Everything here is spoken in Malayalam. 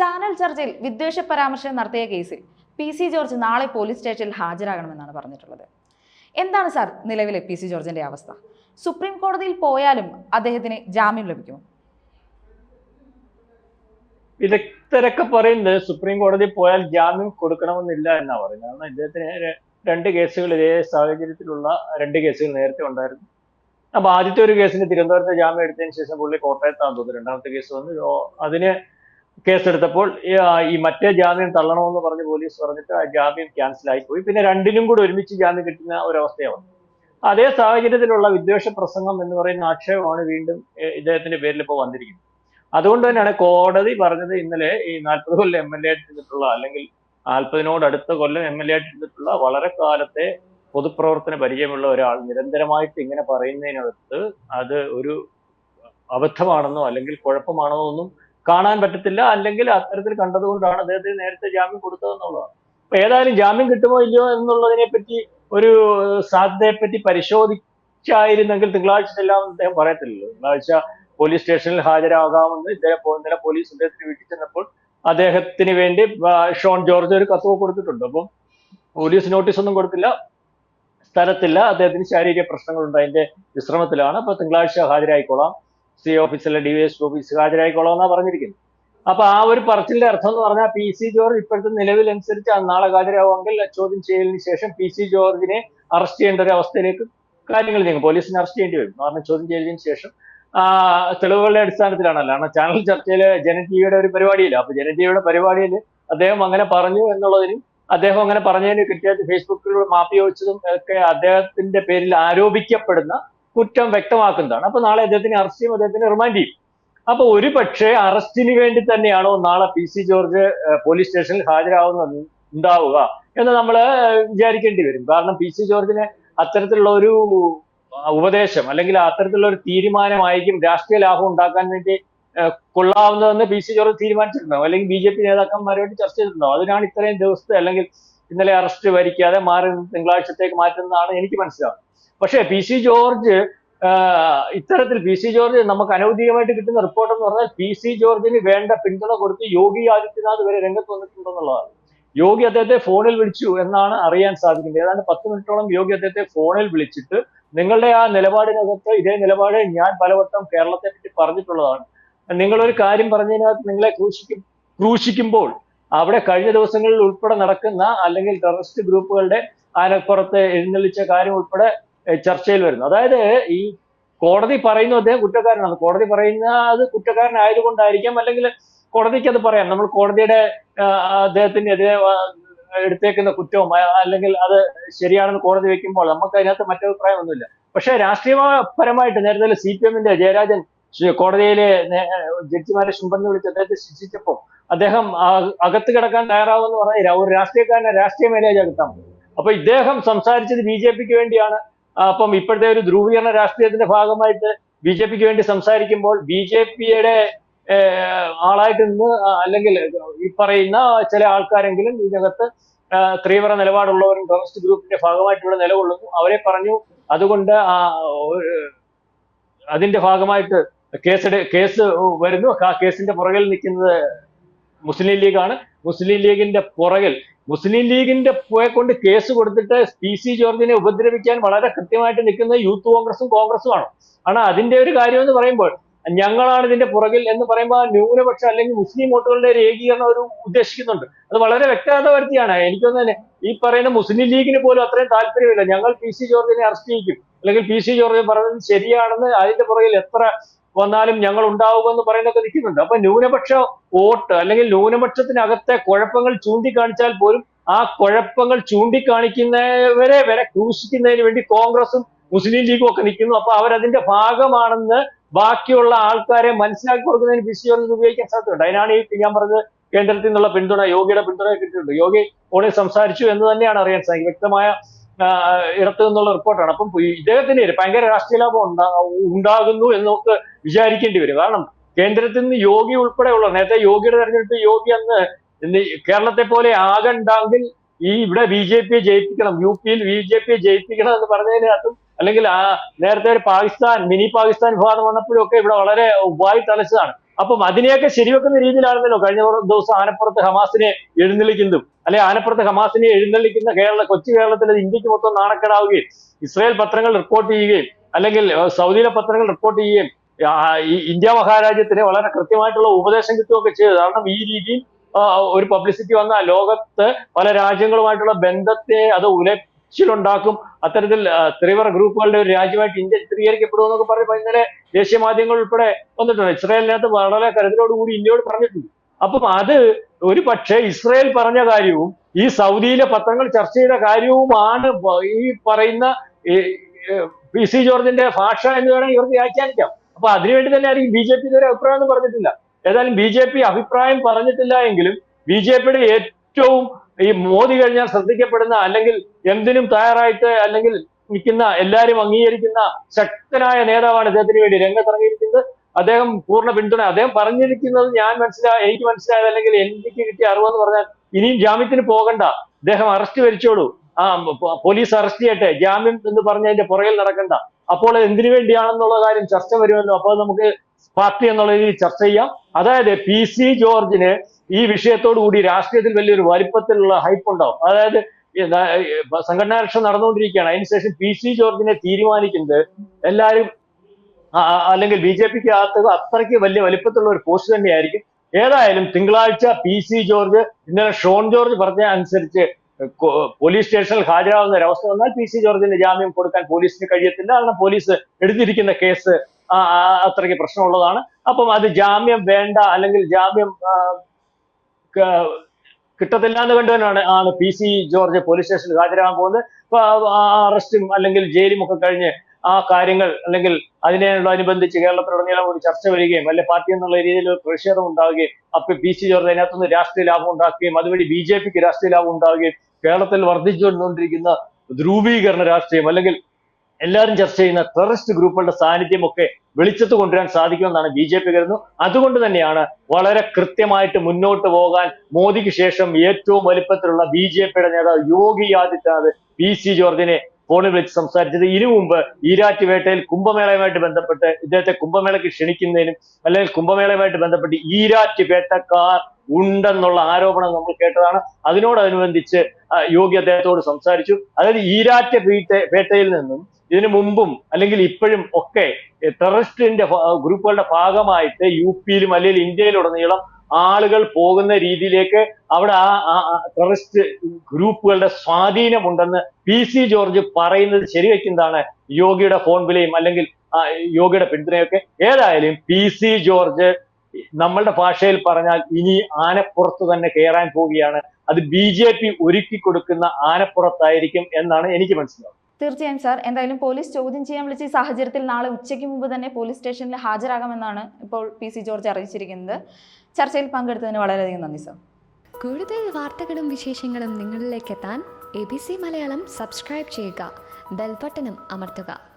ചാനൽ ചർച്ചയിൽ വിദ്വേഷ പരാമർശം നടത്തിയ കേസിൽ പി സി ജോർജ് നാളെ പോലീസ് സ്റ്റേഷനിൽ ഹാജരാകണമെന്നാണ് പറഞ്ഞിട്ടുള്ളത്. എന്താണ് സാർ നിലവിലെ പി സി ജോർജിന്റെ അവസ്ഥ? സുപ്രീം കോടതിയിൽ പോയാലും അദ്ദേഹത്തിന് ജാമ്യം ലഭിക്കുമോ? വിദഗ്ധരൊക്കെ പറയുന്നത് സുപ്രീം കോടതി പോയാൽ ജാമ്യം കൊടുക്കണമെന്നില്ല എന്നാ പറയുന്നത്. കാരണം ഇദ്ദേഹത്തിന് രണ്ട് കേസുകൾ ഇതേ സാഹചര്യത്തിലുള്ള രണ്ട് കേസുകൾ നേരത്തെ ഉണ്ടായിരുന്നു. അപ്പൊ ആദ്യത്തെ ഒരു കേസിന് തിരുവനന്തപുരത്ത് ജാമ്യം എടുത്തതിന് ശേഷം പുള്ളി കോട്ടയത്താന്ന് തോന്നുന്നു രണ്ടാമത്തെ കേസ് വന്ന്. അതിന് കേസെടുത്തപ്പോൾ ഈ, മറ്റേ ജാമ്യം തള്ളണമെന്ന് പറഞ്ഞ് പോലീസ് പറഞ്ഞിട്ട് ആ ജാമ്യം ക്യാൻസൽ ആയി പോയി. പിന്നെ രണ്ടിനും കൂടെ ഒരുമിച്ച് ജാമ്യം കിട്ടുന്ന ഒരവസ്ഥയാണ്. അതേ സാഹചര്യത്തിലുള്ള വിദ്വേഷ പ്രസംഗം എന്ന് പറയുന്ന ആക്ഷേപമാണ് വീണ്ടും ഇദ്ദേഹത്തിന്റെ പേരിൽ ഇപ്പോൾ വന്നിരിക്കുന്നത്. അതുകൊണ്ട് തന്നെയാണ് കോടതി പറഞ്ഞത് ഇന്നലെ ഈ നാൽപ്പത് കൊല്ലം എം എൽ എ ആയിട്ട് അല്ലെങ്കിൽ നാൽപ്പതിനോട് അടുത്ത കൊല്ലം എം എൽ എ ആയിട്ട് വളരെ കാലത്തെ പൊതുപ്രവർത്തന പരിചയമുള്ള ഒരാൾ നിരന്തരമായിട്ട് ഇങ്ങനെ പറയുന്നതിനകത്ത് അത് ഒരു അബദ്ധമാണെന്നോ അല്ലെങ്കിൽ കുഴപ്പമാണോ ഒന്നും കാണാൻ പറ്റത്തില്ല അല്ലെങ്കിൽ അത്തരത്തിൽ കണ്ടതുകൊണ്ടാണ് അദ്ദേഹത്തിന് നേരത്തെ ജാമ്യം കൊടുത്തതെന്നുള്ളതാണ്. അപ്പൊ ഏതായാലും ജാമ്യം കിട്ടുമോ ഇല്ലയോ എന്നുള്ളതിനെ പറ്റി ഒരു സാധ്യതയെ പറ്റി പരിശോധിച്ചായിരുന്നെങ്കിൽ തിങ്കളാഴ്ച എല്ലാം അദ്ദേഹം പറയത്തില്ലല്ലോ. തിങ്കളാഴ്ച പോലീസ് സ്റ്റേഷനിൽ ഹാജരാകാമെന്ന് ഇദ്ദേഹം ഇന്നലെ പോലീസ് അദ്ദേഹത്തിന് വീട്ടിൽ ചെന്നപ്പോൾ അദ്ദേഹത്തിന് വേണ്ടി ഷോൺ ജോർജ് ഒരു കത്തുവ കൊടുത്തിട്ടുണ്ട്. അപ്പം പോലീസ് നോട്ടീസ് ഒന്നും കൊടുത്തില്ല സ്ഥലത്തില്ല അദ്ദേഹത്തിന് ശാരീരിക പ്രശ്നങ്ങളുണ്ട് അതിന്റെ വിശ്രമത്തിലാണ്. അപ്പൊ തിങ്കളാഴ്ച ഹാജരായിക്കോളാം സി ഓഫീസിലെ ഡി എസ് ഓഫീസ് ഹാജരായിക്കോളാം എന്നാ പറഞ്ഞിരിക്കുന്നത് അപ്പൊ ആ ഒരു പറച്ചിലിന്റെ അർത്ഥം എന്ന് പറഞ്ഞാൽ പി സി ജോർജ് ഇപ്പോഴത്തെ നിലവിലനുസരിച്ച് നാളെ ഹാജരാകുമെങ്കിൽ ചോദ്യം ചെയ്യലിന് ശേഷം പി സി ജോർജിനെ അറസ്റ്റ് ചെയ്യേണ്ട ഒരു അവസ്ഥയിലേക്ക് കാര്യങ്ങൾ നീങ്ങും. പോലീസിനെ അറസ്റ്റ് ചെയ്യേണ്ടി വരും. കാരണം ചോദ്യം ചെയ്തതിന് ശേഷം. തെളിവുകളുടെ അടിസ്ഥാനത്തിലാണല്ലോ. കാരണം ചാനൽ ചർച്ചയിൽ ജനജീവിയുടെ ഒരു പരിപാടിയില്ല. അപ്പൊ ജനജീവിയുടെ പരിപാടിയിൽ അദ്ദേഹം അങ്ങനെ പറഞ്ഞു എന്നുള്ളതിനും അദ്ദേഹം അങ്ങനെ പറഞ്ഞതിന് കൃത്യമായിട്ട് ഫേസ്ബുക്കിലൂടെ മാപ്പി ചോദിച്ചതും ഒക്കെ അദ്ദേഹത്തിന്റെ പേരിൽ ആരോപിക്കപ്പെടുന്ന കുറ്റം വ്യക്തമാക്കുന്നതാണ്. അപ്പൊ നാളെ അദ്ദേഹത്തിന് അറസ്റ്റ് ചെയ്യും അദ്ദേഹത്തിനെ റിമാൻഡ് ചെയ്യും. അപ്പൊ ഒരു പക്ഷേ അറസ്റ്റിന് വേണ്ടി തന്നെയാണോ നാളെ പി സി ജോർജ് പോലീസ് സ്റ്റേഷനിൽ ഹാജരാകുന്ന ഉണ്ടാവുക എന്ന് നമ്മൾ വിചാരിക്കേണ്ടി വരും. കാരണം പി സി ജോർജിന് അത്തരത്തിലുള്ള ഒരു ഉപദേശം അല്ലെങ്കിൽ അത്തരത്തിലുള്ള ഒരു തീരുമാനമായിരിക്കും രാഷ്ട്രീയ ലാഭം ഉണ്ടാക്കാൻ വേണ്ടി കൊള്ളാവുന്നതെന്ന് പി സി ജോർജ് തീരുമാനിച്ചിട്ടുണ്ടാവും. അല്ലെങ്കിൽ ബി ജെ പി നേതാക്കന്മാരുമായിട്ട് ചർച്ച ചെയ്തിട്ടുണ്ടാവും. അതിനാണ് ഇത്രയും ദിവസത്തെ അല്ലെങ്കിൽ ഇന്നലെ അറസ്റ്റ് വരിക്കാതെ മാറി തിങ്കളാഴ്ചത്തേക്ക് മാറ്റുന്നതാണ് എനിക്ക് മനസ്സിലാവുന്നത്. പക്ഷേ പി സി ജോർജ് ഇത്തരത്തിൽ പി സി ജോർജ് നമുക്ക് അനൗദ്യോഗികമായിട്ട് കിട്ടുന്ന റിപ്പോർട്ട് എന്ന് പറഞ്ഞാൽ പി സി ജോർജിന് വേണ്ട പിന്തുണ കൊടുത്ത് യോഗി ആദിത്യനാഥ് വരെ രംഗത്ത് വന്നിട്ടുണ്ടെന്നുള്ളതാണ്. യോഗി അദ്ദേഹത്തെ ഫോണിൽ വിളിച്ചു എന്നാണ് അറിയാൻ സാധിക്കുന്നത്. ഏതാണ്ട് പത്ത് മിനിറ്റോളം യോഗി അദ്ദേഹത്തെ ഫോണിൽ വിളിച്ചിട്ട് നിങ്ങളുടെ ആ നിലപാടിനകത്ത് ഇതേ നിലപാട് ഞാൻ പലവട്ടം കേരളത്തെ പറ്റി പറഞ്ഞിട്ടുള്ളതാണ്. നിങ്ങളൊരു കാര്യം പറഞ്ഞതിനകത്ത് നിങ്ങളെ ക്രൂശിക്കും ക്രൂശിക്കുമ്പോൾ അവിടെ കഴിഞ്ഞ ദിവസങ്ങളിൽ ഉൾപ്പെടെ നടക്കുന്ന അല്ലെങ്കിൽ ടെററിസ്റ്റ് ഗ്രൂപ്പുകളുടെ ആനപ്പുറത്ത് എഴുന്നള്ളിച്ച കാര്യം ഉൾപ്പെടെ ചർച്ചയിൽ വരുന്നു. അതായത് ഈ കോടതി പറയുന്നു അദ്ദേഹം കുറ്റക്കാരനാണ്. കോടതി പറയുന്ന അത് കുറ്റക്കാരനായതുകൊണ്ടായിരിക്കാം അല്ലെങ്കിൽ കോടതിക്ക് അത് പറയാം. നമ്മൾ കോടതിയുടെ അദ്ദേഹത്തിനെതിരെ എടുത്തേക്കുന്ന കുറ്റവും അല്ലെങ്കിൽ അത് ശരിയാണെന്ന് കോടതി വെക്കുമ്പോൾ നമുക്ക് അതിനകത്ത് മറ്റഭിപ്രായമൊന്നുമില്ല. പക്ഷേ രാഷ്ട്രീയപരമായിട്ട് നേരത്തെ സി പി എമ്മിന്റെ ജയരാജൻ കോടതിയിലെ ജഡ്ജിമാരെ ശുംബന്ന് വിളിച്ച് അദ്ദേഹത്തെ ശിക്ഷിച്ചപ്പോൾ അദ്ദേഹം അകത്ത് കിടക്കാൻ തയ്യാറാവുമെന്ന് പറഞ്ഞ ഒരു രാഷ്ട്രീയക്കാരനെ രാഷ്ട്രീയ മേലേജ് അകത്താം അപ്പൊ ഇദ്ദേഹം സംസാരിച്ചത് ബി ജെ പിക്ക് വേണ്ടിയാണ്. അപ്പം ഇപ്പോഴത്തെ ഒരു ധ്രുവീകരണ രാഷ്ട്രീയത്തിന്റെ ഭാഗമായിട്ട് ബി ജെ പിക്ക് വേണ്ടി സംസാരിക്കുമ്പോൾ ബി ജെ പിയുടെ ആളായിട്ട് നിന്ന് അല്ലെങ്കിൽ ഈ പറയുന്ന ചില ആൾക്കാരെങ്കിലും ഇതിനകത്ത് തീവ്ര നിലപാടുള്ളവരും ടെററിസ്റ്റ് ഗ്രൂപ്പിന്റെ ഭാഗമായിട്ട് ഇവിടെ നിലകൊള്ളുന്നു. അവരെ പറഞ്ഞു അതുകൊണ്ട് അതിന്റെ ഭാഗമായിട്ട് കേസ് കേസ് വരുന്നു. ആ കേസിന്റെ പുറകിൽ നിൽക്കുന്നത് മുസ്ലിം ലീഗാണ്. മുസ്ലിം ലീഗിന്റെ പുറകിൽ മുസ്ലിം ലീഗിന്റെ പോയെ കൊണ്ട് കേസ് കൊടുത്തിട്ട് പി സി ജോർജിനെ ഉപദ്രവിക്കാൻ വളരെ കൃത്യമായിട്ട് നിൽക്കുന്ന യൂത്ത് കോൺഗ്രസും കോൺഗ്രസും ആണ്. ആണ് അതിന്റെ ഒരു കാര്യം എന്ന് പറയുമ്പോൾ ഞങ്ങളാണ് ഇതിന്റെ പുറകിൽ എന്ന് പറയുമ്പോൾ ന്യൂനപക്ഷം അല്ലെങ്കിൽ മുസ്ലിം വോട്ടുകളുടെ ഒരു ഏകീകരണം ഒരു ഉദ്ദേശിക്കുന്നുണ്ട്. അത് വളരെ വ്യക്തത വരുത്തിയാണ് എനിക്കൊന്ന് തന്നെ ഈ പറയുന്ന മുസ്ലിം ലീഗിന് പോലും അത്രയും താല്പര്യമില്ല. ഞങ്ങൾ പി സി ജോർജിനെ അറസ്റ്റ് ചെയ്യിക്കും. അല്ലെങ്കിൽ പി സി ജോർജ് പറഞ്ഞത് ശരിയാണെന്ന് അതിന്റെ പുറകിൽ എത്ര വന്നാലും ഞങ്ങൾ ഉണ്ടാവുമെന്ന് പറയുന്നൊക്കെ നിൽക്കുന്നുണ്ട്. അപ്പൊ ന്യൂനപക്ഷ വോട്ട് അല്ലെങ്കിൽ ന്യൂനപക്ഷത്തിനകത്തെ കുഴപ്പങ്ങൾ ചൂണ്ടിക്കാണിച്ചാൽ പോലും ആ കുഴപ്പങ്ങൾ ചൂണ്ടിക്കാണിക്കുന്നവരെ വരെ ക്രൂശിക്കുന്നതിന് വേണ്ടി കോൺഗ്രസും മുസ്ലിം ലീഗും ഒക്കെ നിൽക്കുന്നു. അപ്പൊ അവരതിന്റെ ഭാഗമാണെന്ന് ബാക്കിയുള്ള ആൾക്കാരെ മനസ്സിലാക്കി കൊടുക്കുന്നതിന് ജോർജ് ഉപയോഗിക്കാൻ സാധ്യതയുണ്ട്. അതിനാണ് ഈ ഞാൻ പറഞ്ഞത് കേന്ദ്രത്തിൽ നിന്നുള്ള പിന്തുണ യോഗിയുടെ പിന്തുണ കിട്ടിയിട്ടുണ്ട്. യോഗി ഓണി സംസാരിച്ചു എന്ന് തന്നെയാണ് അറിയാൻ സാധിക്കും വ്യക്തമായ ഇടത്തു നിന്നുള്ള റിപ്പോർട്ടാണ് അപ്പം ഇദ്ദേഹത്തിന് ഭയങ്കര രാഷ്ട്രീയ ലാഭം ഉണ്ടാ ഉണ്ടാകുന്നു എന്ന് വിചാരിക്കേണ്ടി വരും. കാരണം കേന്ദ്രത്തിൽ നിന്ന് യോഗി ഉൾപ്പെടെയുള്ള നേരത്തെ യോഗിയുടെ തെരഞ്ഞെടുപ്പ് യോഗി അന്ന് കേരളത്തെ പോലെ ആകണ്ടെങ്കിൽ ഈ ഇവിടെ ബി ജെ പിയെ ജയിപ്പിക്കണം യു പിയിൽ ബി ജെ പിയെ ജയിപ്പിക്കണം എന്ന് പറഞ്ഞതിനകത്തും അല്ലെങ്കിൽ ആ നേരത്തെ ഒരു പാകിസ്ഥാൻ മിനി പാകിസ്ഥാൻ വിവാദം വന്നപ്പോഴും ഒക്കെ ഇവിടെ വളരെ വായി തലച്ചതാണ് അപ്പം അതിനെയൊക്കെ ശരിവെക്കുന്ന രീതിയിലാണല്ലോ കഴിഞ്ഞ ദിവസം ആനപ്പുറത്ത് ഹമാസിനെ എഴുന്നള്ളിക്കുന്നതും. അല്ലെ ആനപ്പുറത്ത് ഹമാസിനെ എഴുന്നള്ളിക്കുന്ന കേരള കൊച്ചു കേരളത്തിൽ ഇന്ത്യയ്ക്ക് മൊത്തം നാണക്കേടാവുകയും ഇസ്രായേൽ പത്രങ്ങൾ റിപ്പോർട്ട് ചെയ്യുകയും അല്ലെങ്കിൽ സൗദിയിലെ പത്രങ്ങൾ റിപ്പോർട്ട് ചെയ്യുകയും ഇന്ത്യ മഹാരാജ്യത്തിന് വളരെ കൃത്യമായിട്ടുള്ള ഉപദേശം കിട്ടുകയൊക്കെ ചെയ്തു. കാരണം ഈ രീതിയിൽ ഒരു പബ്ലിസിറ്റി വന്ന ലോകത്ത് പല രാജ്യങ്ങളുമായിട്ടുള്ള ബന്ധത്തെ അത് ഉലച്ചിലുണ്ടാക്കും അത്തരത്തിൽ തീവ്ര ഗ്രൂപ്പുകളുടെ ഒരു രാജ്യമായിട്ട് ഇന്ത്യ ചിത്രീകരിക്കപ്പെടുമെന്നൊക്കെ പറയുമ്പോൾ ഇന്നലെ ദേശീയ മാധ്യമങ്ങൾ ഉൾപ്പെടെ വന്നിട്ടുണ്ട്. ഇസ്രായേലിനകത്ത് വളരെ കരുതലോടുകൂടി ഇന്ത്യയോട് പറഞ്ഞിട്ടുണ്ട്. അപ്പം അത് ഒരു പക്ഷേ ഇസ്രായേൽ പറഞ്ഞ കാര്യവും ഈ സൗദിയിലെ പത്രങ്ങൾ ചർച്ച ചെയ്ത കാര്യവുമാണ് ഈ പറയുന്ന പി സി ജോർജിന്റെ ഭാഷ എന്ന് വേണമെങ്കിൽ ഇവർക്ക് വ്യാഖ്യാനിക്കാം. അപ്പൊ അതിനുവേണ്ടി തന്നെ ആയിരിക്കും ബി ജെ പി ഇതുവരെ അഭിപ്രായം ഒന്നും പറഞ്ഞിട്ടില്ല. ഏതായാലും ബി ജെ പി അഭിപ്രായം പറഞ്ഞിട്ടില്ല എങ്കിലും ബി ജെ പിയുടെ ഏറ്റവും ഈ മോദി കഴിഞ്ഞാൽ ശ്രദ്ധിക്കപ്പെടുന്ന അല്ലെങ്കിൽ എന്തിനും തയ്യാറായിട്ട് അല്ലെങ്കിൽ നിൽക്കുന്ന എല്ലാവരും അംഗീകരിക്കുന്ന ശക്തനായ നേതാവാണ് അദ്ദേഹത്തിന് വേണ്ടി രംഗത്തിറങ്ങിയിരിക്കുന്നത്. അദ്ദേഹം പൂർണ പിന്തുണ. അദ്ദേഹം പറഞ്ഞിരിക്കുന്നത് ഞാൻ മനസ്സിലാ എനിക്ക് മനസ്സിലായത് അല്ലെങ്കിൽ എനിക്ക് കിട്ടിയ അറിവെന്ന് പറഞ്ഞാൽ ഇനിയും ജാമ്യത്തിന് പോകണ്ട. അദ്ദേഹം അറസ്റ്റ് വരിച്ചോളൂ. ആ പോലീസ് അറസ്റ്റ് ചെയ്യട്ടെ. ജാമ്യം എന്ന് പറഞ്ഞതിന്റെ പുറകിൽ നടക്കണ്ട. അപ്പോൾ എന്തിനു വേണ്ടിയാണെന്നുള്ള കാര്യം ചർച്ച വരുമല്ലോ. അപ്പോൾ നമുക്ക് പാർട്ടി എന്നുള്ള രീതിയിൽ ചർച്ച ചെയ്യാം. അതായത് പി സി ജോർജിന് ഈ വിഷയത്തോടു കൂടി രാഷ്ട്രീയത്തിൽ വലിയൊരു വലിപ്പത്തിലുള്ള ഹൈപ്പ് ഉണ്ടാവും. അതായത് സംഘടനാരക്ഷ നടന്നുകൊണ്ടിരിക്കുകയാണ്. അതിനുശേഷം പി സി ജോർജിനെ തീരുമാനിക്കുന്നത് എല്ലാവരും അല്ലെങ്കിൽ ബി ജെ പിക്ക് അകത്ത് അത്രയ്ക്ക് വലിയ വലിപ്പത്തിലുള്ള ഒരു പോസ്റ്റ് തന്നെയായിരിക്കും. ഏതായാലും തിങ്കളാഴ്ച പി സി ജോർജ് ഇന്നലെ ഷോൺ ജോർജ് പറഞ്ഞ അനുസരിച്ച് പോലീസ് സ്റ്റേഷനിൽ ഹാജരാകുന്ന അവസ്ഥ വന്നാൽ പി സി ജോർജിന് ജാമ്യം കൊടുക്കാൻ പോലീസിന് കഴിയത്തില്ല. കാരണം പോലീസ് എടുത്തിരിക്കുന്ന കേസ് അത്രയ്ക്ക് പ്രശ്നമുള്ളതാണ്. അപ്പം അത് ജാമ്യം വേണ്ട അല്ലെങ്കിൽ ജാമ്യം കിട്ടത്തില്ല എന്ന് കണ്ടുതന്നെയാണ് ആണ് പി സി ജോർജ് പോലീസ് സ്റ്റേഷനിൽ ഹാജരാകാൻ പോകുന്നത്. അപ്പൊ അറസ്റ്റും അല്ലെങ്കിൽ ജയിലും ഒക്കെ കഴിഞ്ഞ് ആ കാര്യങ്ങൾ അല്ലെങ്കിൽ അതിനോടനുബന്ധിച്ച് കേരളത്തിലുടനീളം ഒരു ചർച്ച വരികയും അല്ലെ പാർട്ടി എന്നുള്ള രീതിയിൽ ഒരു പ്രതിഷേധം ഉണ്ടാവുകയും അപ്പൊ പി സി ജോർജ് അതിനകത്തുനിന്ന് രാഷ്ട്രീയ ലാഭം ഉണ്ടാക്കുകയും അതുവഴി ബി ജെ പിക്ക് രാഷ്ട്രീയ ലാഭം ഉണ്ടാവുകയും കേരളത്തിൽ വർദ്ധിച്ചു വന്നുകൊണ്ടിരിക്കുന്ന ധ്രുവീകരണ രാഷ്ട്രീയം അല്ലെങ്കിൽ എല്ലാവരും ചർച്ച ചെയ്യുന്ന ടെററിസ്റ്റ് ഗ്രൂപ്പുകളുടെ സാന്നിധ്യമൊക്കെ വെളിച്ചത്ത് കൊണ്ടുവരാൻ സാധിക്കുമെന്നാണ് ബി ജെ പി കരുതുന്നു. അതുകൊണ്ട് തന്നെയാണ് വളരെ കൃത്യമായിട്ട് മുന്നോട്ട് പോകാൻ മോദിക്ക് ശേഷം ഏറ്റവും വലിപ്പത്തിലുള്ള ബി ജെ പിയുടെ നേതാവ് യോഗി ആദിത്യനാഥ് പി സി ജോർജിനെ ഫോണിൽ വിളിച്ച് സംസാരിച്ചത്. ഇതിനു മുമ്പ് ഈരാറ്റുപേട്ടയിൽ കുംഭമേളയുമായിട്ട് ബന്ധപ്പെട്ട് ഇദ്ദേഹത്തെ കുംഭമേളയ്ക്ക് ക്ഷണിക്കുന്നതിനും അല്ലെങ്കിൽ കുംഭമേളയുമായിട്ട് ബന്ധപ്പെട്ട് ഈരാറ്റുപേട്ടക്കാർ ഉണ്ടെന്നുള്ള ആരോപണം നമ്മൾ കേട്ടതാണ്. അതിനോടനുബന്ധിച്ച് യോഗി അദ്ദേഹത്തോട് സംസാരിച്ചു. അതായത് ഈരാറ്റ് പേട്ട- പേട്ടയിൽ നിന്നും ഇതിനു മുമ്പും അല്ലെങ്കിൽ ഇപ്പോഴും ഒക്കെ ടെററിസ്റ്റിന്റെ ഗ്രൂപ്പുകളുടെ ഭാഗമായിട്ട് യു പിയിലും അല്ലെങ്കിൽ ഇന്ത്യയിലുടനീളം ആളുകൾ പോകുന്ന രീതിയിലേക്ക് അവിടെ ആ ടെററിസ്റ്റ് ഗ്രൂപ്പുകളുടെ സ്വാധീനമുണ്ടെന്ന് പി സി ജോർജ് പറയുന്നത് ശരിവെക്കുന്നതാണ് യോഗിയുടെ ഫോൺ വിലയും അല്ലെങ്കിൽ യോഗിയുടെ പിന്തുണയൊക്കെ. ഏതായാലും പി സി ജോർജ് നമ്മളുടെ ഭാഷയിൽ പറഞ്ഞാൽ ഇനി ആനപ്പുറത്ത് തന്നെ കയറാൻ പോവുകയാണ്. അത് ബി ജെ പി ഒരുക്കി കൊടുക്കുന്ന ആനപ്പുറത്തായിരിക്കും എന്നാണ് എനിക്ക് മനസ്സിലാവുന്നത്. തീർച്ചയായും സാർ. എന്തായാലും പോലീസ് ചോദ്യം ചെയ്യാൻ വിളിച്ച ഈ സാഹചര്യത്തിൽ നാളെ ഉച്ചയ്ക്ക് മുമ്പ് തന്നെ പോലീസ് സ്റ്റേഷനിൽ ഹാജരാകാമെന്നാണ് ഇപ്പോൾ പി സി ജോർജ് അറിയിച്ചിരിക്കുന്നത്. ചർച്ചയിൽ പങ്കെടുത്തതിന് വളരെയധികം നന്ദി സാർ. കൂടുതൽ വാർത്തകളും വിശേഷങ്ങളും നിങ്ങളിലേക്ക് എത്താൻ A B C Malayalam subscribe ചെയ്യുക. ബെൽബട്ടനും അമർത്തുക.